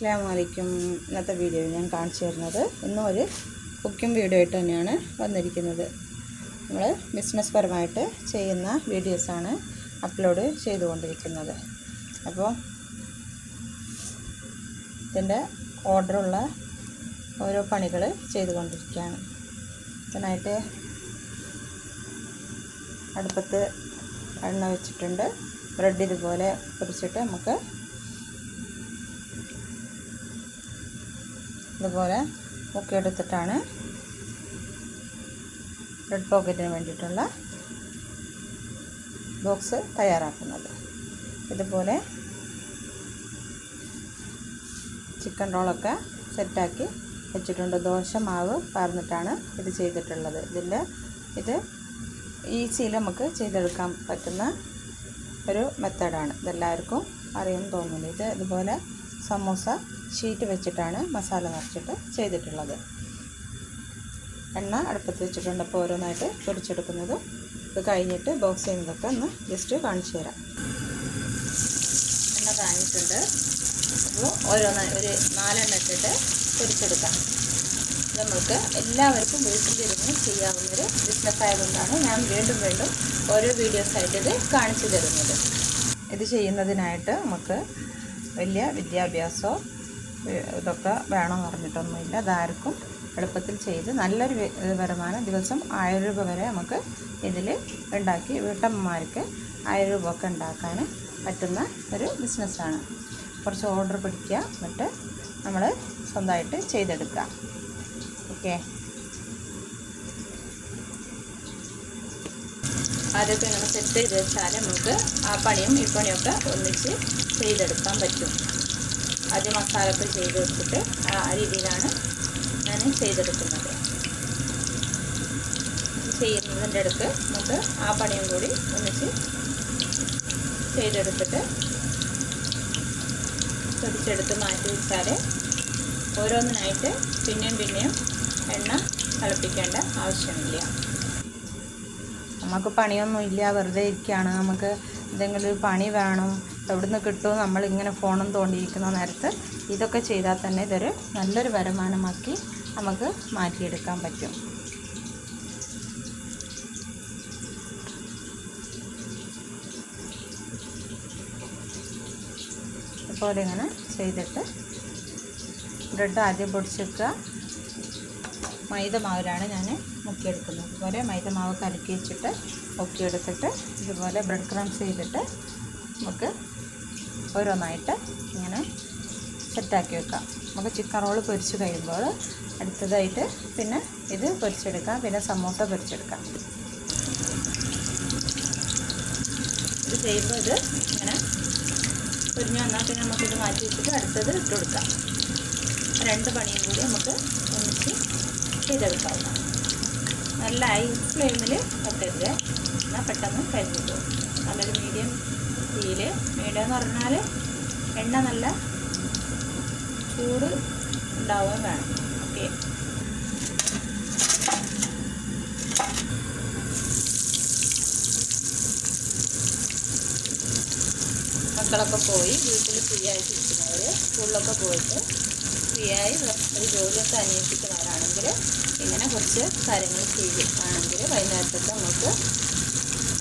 അസ്സാം വലൈക്കും ഇന്നത്തെ വീഡിയോ ഞാൻ കാണിച്ചു തരുന്നത് ഇന്നും ഒരു കുക്കിംഗ് വീഡിയോ ആയിട്ട് തന്നെയാണ് വന്നിരിക്കുന്നത്. നമ്മൾ ബിസിനസ് പരമായിട്ട് ചെയ്യുന്ന വീഡിയോസാണ് അപ്ലോഡ് ചെയ്തുകൊണ്ടിരിക്കുന്നത്. അപ്പോൾ ഇതിന്റെ ഓർഡറുള്ള ഓരോ പണികൾ ചെയ്തുകൊണ്ടിരിക്കുകയാണ്. ഇതിനായിട്ട് അടുപ്പത്ത് എണ്ണ വെച്ചിട്ടുണ്ട്. ബ്രെഡ് ഇതുപോലെ പൊരിച്ചിട്ട് നമുക്ക് ഇതുപോലെ മുക്കിയെടുത്തിട്ടാണ് ബ്രെഡ് പോക്കറ്റിന് വേണ്ടിയിട്ടുള്ള ബോക്സ് തയ്യാറാക്കുന്നത്. ഇതുപോലെ ചിക്കൻ റോളൊക്കെ സെറ്റാക്കി വെച്ചിട്ടുണ്ട്. ദോശ മാവ് പാർന്നിട്ടാണ് ഇത് ചെയ്തിട്ടുള്ളത്. ഇതിന്റെ ഇത് ഈസിയിൽ നമുക്ക് ചെയ്തെടുക്കാൻ പറ്റുന്ന ഒരു മെത്തേഡാണ് ഇതെല്ലാവർക്കും അറിയുമെന്ന് തോന്നുന്നു. ഇത് ഇതുപോലെ സമൂസ ഷീറ്റ് വെച്ചിട്ടാണ് മസാല നിറച്ചിട്ട് ചെയ്തിട്ടുള്ളത്. എണ്ണ അടുപ്പത്ത് വെച്ചിട്ടുണ്ട്. അപ്പോൾ ഓരോന്നായിട്ട് പൊരിച്ചെടുക്കുന്നത്. ഇത് കഴിഞ്ഞിട്ട് ബോക്സ് ചെയ്യുന്നതൊക്കെ ഒന്ന് ജസ്റ്റ് കാണിച്ചു തരാം. എണ്ണ കാണിച്ചിട്ടുണ്ട്. അപ്പോൾ ഓരോന്നായി ഒരു നാലെണ്ണ ഇട്ടിട്ട് പൊരിച്ചെടുക്കാം. നമ്മൾക്ക് എല്ലാവർക്കും വീട്ടിലിരുന്ന് ചെയ്യാവുന്നൊരു ബിസിനസ് ആയതുകൊണ്ടാണ് ഞാൻ വീണ്ടും വീണ്ടും ഓരോ വീഡിയോസായിട്ട് ഇത് കാണിച്ചു തരുന്നത്. ഇത് ചെയ്യുന്നതിനായിട്ട് നമുക്ക് വലിയ വിദ്യാഭ്യാസമോ ഇതൊക്കെ വേണമെന്ന് പറഞ്ഞിട്ടൊന്നുമില്ല. അതാർക്കും എളുപ്പത്തിൽ ചെയ്ത് നല്ലൊരു വരുമാനം ദിവസം ആയിരം രൂപ വരെ നമുക്ക് ഇതിൽ ഉണ്ടാക്കി വീട്ടമ്മമാർക്ക് ആയിരം രൂപ ഒക്കെ ഉണ്ടാക്കാൻ പറ്റുന്ന ഒരു ബിസിനസ്സാണ്. കുറച്ച് ഓർഡർ പിടിക്കുക എന്നിട്ട് നമ്മൾ സ്വന്തമായിട്ട് ചെയ്തെടുക്കുക. ഓക്കെ? ആദ്യമൊക്കെ ഇങ്ങനെ സെറ്റ് ചെയ്ത് വെച്ചാൽ നമുക്ക് ആ പണിയും ഈ പണിയൊക്കെ ഒന്നിച്ച് ചെയ്തെടുക്കാൻ പറ്റും. ആദ്യം മസാലയൊക്കെ ചെയ്ത് വെച്ചിട്ട് ആ രീതിയിലാണ് ഞാൻ ചെയ്തെടുക്കുന്നത്. ചെയ്യുന്നതിന്റെ അടുത്ത് നമുക്ക് ആ പണിയും കൂടി ഒന്നിച്ച് ചെയ്തെടുത്തിട്ട് പൊടിച്ചെടുത്ത് മാറ്റി വെച്ചാൽ ഓരോന്നിനായിട്ട് പിന്നെയും പിന്നെയും എണ്ണ തിളപ്പിക്കേണ്ട ആവശ്യമില്ല. നമുക്ക് പണിയൊന്നും ഇല്ല വെറുതെ ഇരിക്കുകയാണ് നമുക്ക് എന്തെങ്കിലും പണി വേണം. എവിടുന്ന് കിട്ടുമോ നമ്മളിങ്ങനെ ഫോണും തോണ്ടിയിരിക്കുന്ന നേരത്ത് ഇതൊക്കെ ചെയ്താൽ തന്നെ ഇതൊരു നല്ലൊരു വരുമാനമാക്കി നമുക്ക് മാറ്റിയെടുക്കാൻ പറ്റും. അതുപോലെ ഇങ്ങനെ ചെയ്തിട്ട് ബ്രെഡ് ആദ്യം പൊടിച്ചെടുക്കുക മൈദ മാവിലാണ് ഞാൻ മുക്കിയെടുക്കുന്നത്. ഇതുപോലെ മൈദ മാവ് കലക്കി വെച്ചിട്ട് മുക്കിയെടുത്തിട്ട് ഇതുപോലെ ബ്രെഡ് ക്രംസ് ചെയ്തിട്ട് നമുക്ക് ഓരോന്നായിട്ട് ഇങ്ങനെ സെറ്റാക്കി വെക്കാം. നമുക്ക് ചിക്കൻ റോൾ പൊരിച്ച് കഴിയുമ്പോൾ അടുത്തതായിട്ട് പിന്നെ ഇത് പൊരിച്ചെടുക്കാം. പിന്നെ സമോസ പൊരിച്ചെടുക്കാം. ഇത് ചെയ്യുമ്പോൾ ഇത് ഇങ്ങനെ പൊരിഞ്ഞ് വന്നാൽ പിന്നെ നമുക്കിത് മാറ്റി വെച്ചിട്ട് അടുത്തത് ഇട്ട് കൊടുക്കാം. രണ്ട് പണിയും കൂടി നമുക്ക് ഒന്നിച്ച് ചെയ്തെടുക്കാവുന്നതാണ്. നല്ല ഹൈ ഫ്ലെയിമിൽ വെക്കരുത് എന്നാൽ പെട്ടെന്ന് കരിഞ്ഞു പോകും. നല്ലൊരു മീഡിയം തീയിൽ മീഡിയം പറഞ്ഞാൽ എണ്ണ നല്ല ചൂട് ഉണ്ടാവുകയും വേണം. ഓക്കെ. മക്കളൊക്കെ പോയി വീട്ടിൽ ഫ്രീ ആയിട്ടിരിക്കുന്നവർ സ്കൂളിലൊക്കെ പോയിട്ട് ഫ്രീ ആയി ഒരു ജോലിയൊക്കെ അന്വേഷിക്കുന്നവരാണെങ്കിൽ ഇങ്ങനെ കുറച്ച് കാര്യങ്ങൾ ചെയ്യുകയാണെങ്കിൽ വൈകുന്നേരത്തൊക്കെ നമുക്ക്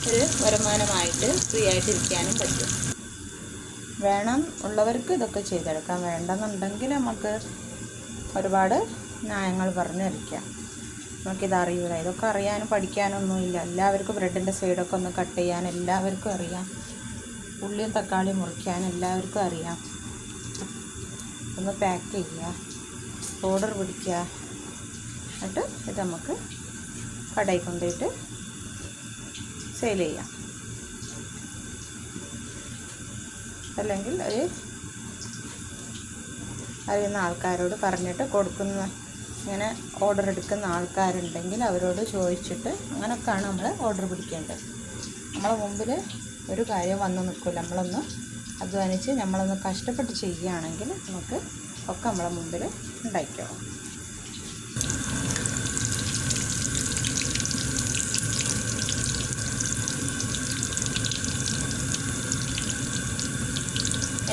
ഒരു വരുമാനമായിട്ട് ഫ്രീ ആയിട്ടിരിക്കാനും പറ്റും. വേണം ഉള്ളവർക്ക് ഇതൊക്കെ ചെയ്തെടുക്കാം. വേണ്ടെന്നുണ്ടെങ്കിൽ നമുക്ക് ഒരുപാട് ന്യായങ്ങൾ പറഞ്ഞിരിക്കാം നമുക്കിത് അറിയില്ല ഇതൊക്കെ അറിയാനും പഠിക്കാനൊന്നുമില്ല. എല്ലാവർക്കും ബ്രെഡിന്റെ സൈഡൊക്കെ ഒന്ന് കട്ട് ചെയ്യാൻ എല്ലാവർക്കും അറിയാം. ഉള്ളിയും തക്കാളിയും മുറിക്കാൻ എല്ലാവർക്കും അറിയാം. ഒന്ന് പാക്ക് ചെയ്യുക. ഓർഡർ പിടിക്കുക. എന്നിട്ട് ഇത് നമുക്ക് കടയിൽ കൊണ്ടുപോയിട്ട് സെയിൽ ചെയ്യാം. അല്ലെങ്കിൽ ഒരു അറിയുന്ന ആൾക്കാരോട് പറഞ്ഞിട്ട് കൊടുക്കുന്ന. ഇങ്ങനെ ഓർഡർ എടുക്കുന്ന ആൾക്കാരുണ്ടെങ്കിൽ അവരോട് ചോദിച്ചിട്ട് അങ്ങനെയൊക്കെയാണ് നമ്മൾ ഓർഡർ പിടിക്കേണ്ടത്. നമ്മളെ മുമ്പിൽ ഒരു കാര്യം വന്നു നിൽക്കില്ല നമ്മളൊന്ന് അധ്വാനിച്ച് നമ്മളൊന്ന് കഷ്ടപ്പെട്ട് ചെയ്യുകയാണെങ്കിൽ നമുക്ക് ഒക്കെ നമ്മളെ മുമ്പിൽ ഉണ്ടായിക്കോളും.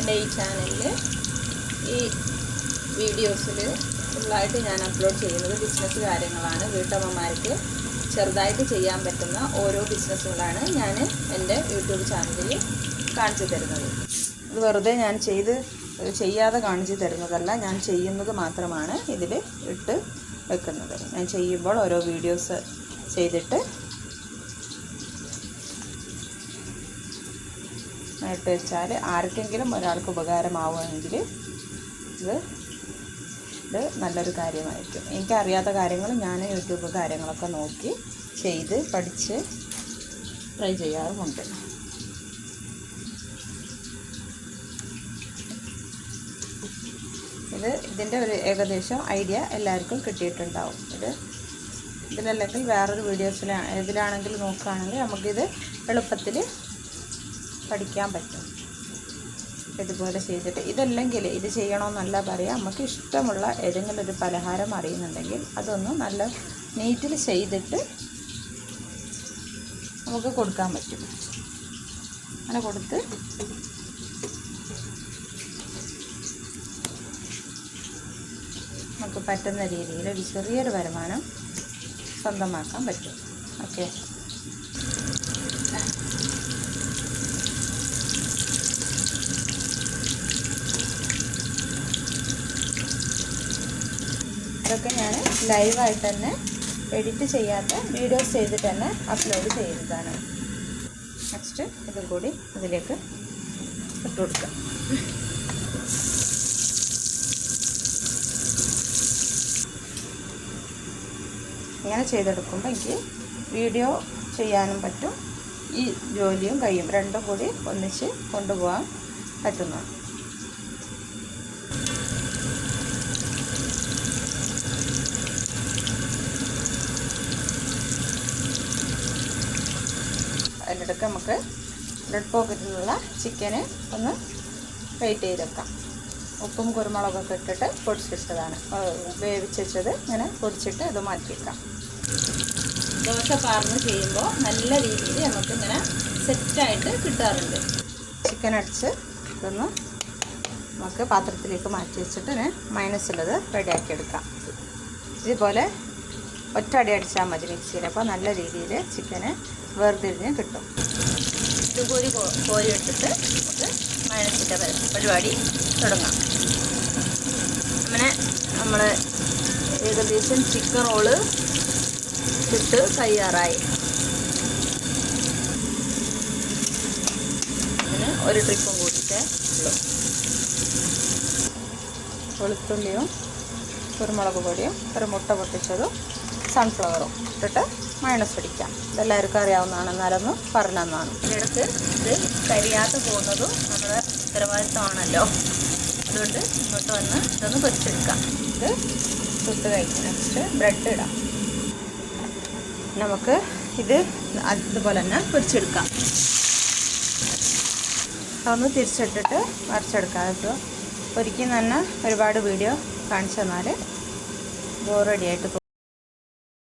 എന്റെ ഈ ചാനലിൽ ഈ വീഡിയോസിൽ ഫുള്ളായിട്ട് ഞാൻ അപ്ലോഡ് ചെയ്യുന്നത് ബിസിനസ് കാര്യങ്ങളാണ്. വീട്ടമ്മമാർക്ക് ചെറുതായിട്ട് ചെയ്യാൻ പറ്റുന്ന ഓരോ ബിസിനസ്സുകളാണ് ഞാൻ എന്റെ യൂട്യൂബ് ചാനലിൽ കാണിച്ചു തരുന്നത്. ഇത് വെറുതെ ഞാൻ ചെയ്ത് ചെയ്യാതെ കാണിച്ചു തരുന്നതല്ല ഞാൻ ചെയ്യുന്നത് മാത്രമാണ് ഇതിൽ ഇട്ട് വെക്കുന്നത്. ഞാൻ ചെയ്യുമ്പോൾ ഓരോ വീഡിയോസ് ചെയ്തിട്ട് ഇട്ട് വെച്ചാൽ ആർക്കെങ്കിലും ഒരാൾക്ക് ഉപകാരമാവുമെങ്കിൽ ഇത് ഇത് നല്ലൊരു കാര്യമായിരിക്കും. എനിക്കറിയാത്ത കാര്യങ്ങൾ ഞാൻ യൂട്യൂബ് കാര്യങ്ങളൊക്കെ നോക്കി ചെയ്ത് പഠിച്ച് ട്രൈ ചെയ്യാറുമുണ്ട്. ഇത് ഇതിന്റെ ഒരു ഏകദേശം ഐഡിയ എല്ലാവർക്കും കിട്ടിയിട്ടുണ്ടാവും. ഇത് ഇതിലല്ലെങ്കിൽ വേറൊരു വീഡിയോസിലാണ് ഇതിലാണെങ്കിൽ നോക്കുകയാണെങ്കിൽ നമുക്കിത് എളുപ്പത്തിൽ പഠിക്കാൻ പറ്റും. ഇതുപോലെ ചെയ്തിട്ട്. ഇതല്ലെങ്കിൽ ഇത് ചെയ്യണമെന്നല്ല പറയാം. നമുക്ക് ഇഷ്ടമുള്ള ഏതെങ്കിലും ഒരു പലഹാരം അറിയുന്നുണ്ടെങ്കിൽ അതൊന്ന് നല്ല നീറ്റിൽ ചെയ്തിട്ട് നമുക്ക് കൊടുക്കാൻ പറ്റും. അങ്ങനെ കൊടുത്ത് നമുക്ക് പറ്റുന്ന രീതിയിൽ ഒരു ചെറിയൊരു വരുമാനം സ്വന്തമാക്കാൻ പറ്റും. ഓക്കെ? ഇതൊക്കെ ഞാൻ ലൈവായിട്ട് തന്നെ എഡിറ്റ് ചെയ്യാത്ത വീഡിയോസ് ചെയ്തിട്ട് തന്നെ അപ്ലോഡ് ചെയ്യുന്നതാണ്. നെക്സ്റ്റ് ഇതും കൂടി ഇതിലേക്ക് ഇട്ട് കൊടുക്കാം. ഇങ്ങനെ ചെയ്തെടുക്കുമ്പോൾ എനിക്ക് വീഡിയോ ചെയ്യാനും പറ്റും. ഈ ജോലിയും കഴിയും. രണ്ടും കൂടി ഒന്നിച്ച് കൊണ്ടുപോകാൻ പറ്റുന്നതാണ്. അതിനിടയ്ക്ക് നമുക്ക് ബ്രെഡ് പോക്കറ്റിനുള്ള ചിക്കന് ഒന്ന് വെയിറ്റ് ചെയ്ത് വെക്കാം ഉപ്പും കുരുമുളകൊക്കെ ഇട്ടിട്ട് പൊടിച്ചിട്ടതാണ്. വേവിച്ചത് വെച്ചത് ഇങ്ങനെ പൊടിച്ചിട്ട് അത് മാറ്റി വെക്കാം. ദോശ പാർന്ന് ചെയ്യുമ്പോൾ നല്ല രീതിയിൽ നമുക്ക് ഇങ്ങനെ സെറ്റായിട്ട് കിട്ടാറുണ്ട്. ചിക്കൻ അടിച്ച് ഇതൊന്ന് നമുക്ക് പാത്രത്തിലേക്ക് മാറ്റി വെച്ചിട്ട് മൈനസുള്ളത് റെഡിയാക്കി എടുക്കാം. ഇതുപോലെ ഒറ്റ അടി അടിച്ചാൽ മതി മിക്സിയിൽ അപ്പോൾ നല്ല രീതിയിൽ ചിക്കന് വേർതിരിഞ്ഞ് കിട്ടും. ഇതുപോലെ കോരി എടുത്തിട്ട് നമുക്ക് മൈനസിന്റെ പരിപാടി തുടങ്ങാം. അങ്ങനെ നമ്മൾ ഏകദേശം ചിക്കൻ റോൾ ഇട്ട് തയ്യാറായി. അതിന് ഒരു ട്രിപ്പും കൂടിയിട്ടേ വെളുത്തുള്ളിയും കുരുമുളക് പൊടിയും ഒരു മുട്ട പൊട്ടിച്ചതും സൺഫ്ലവറും ഇട്ടിട്ട് മയണസ് പിടിക്കാം. ഇതെല്ലാവർക്കും അറിയാവുന്നതാണ്. എന്നാലൊന്ന് പറഞ്ഞു ഇടയ്ക്ക് ഇത് കരിയാത്ത പോകുന്നതും നമ്മുടെ ഉത്തരവാദിത്തമാണല്ലോ. അതുകൊണ്ട് ഇങ്ങോട്ട് വന്ന് ഇതൊന്ന് പൊരിച്ചെടുക്കാം. ഇത് ചുട്ട് കഴിക്കും നെക്സ്റ്റ് ബ്രെഡ് ഇടാം. നമുക്ക് ഇത് അതുപോലെ തന്നെ പൊരിച്ചെടുക്കാം. അതൊന്ന് തിരിച്ചിട്ടിട്ട് വരച്ചെടുക്കാം ഇപ്പോൾ ഒരിക്കലും തന്നെ ഒരുപാട് വീഡിയോ കാണിച്ചു തന്നാൽ ബോറടിയായിട്ട്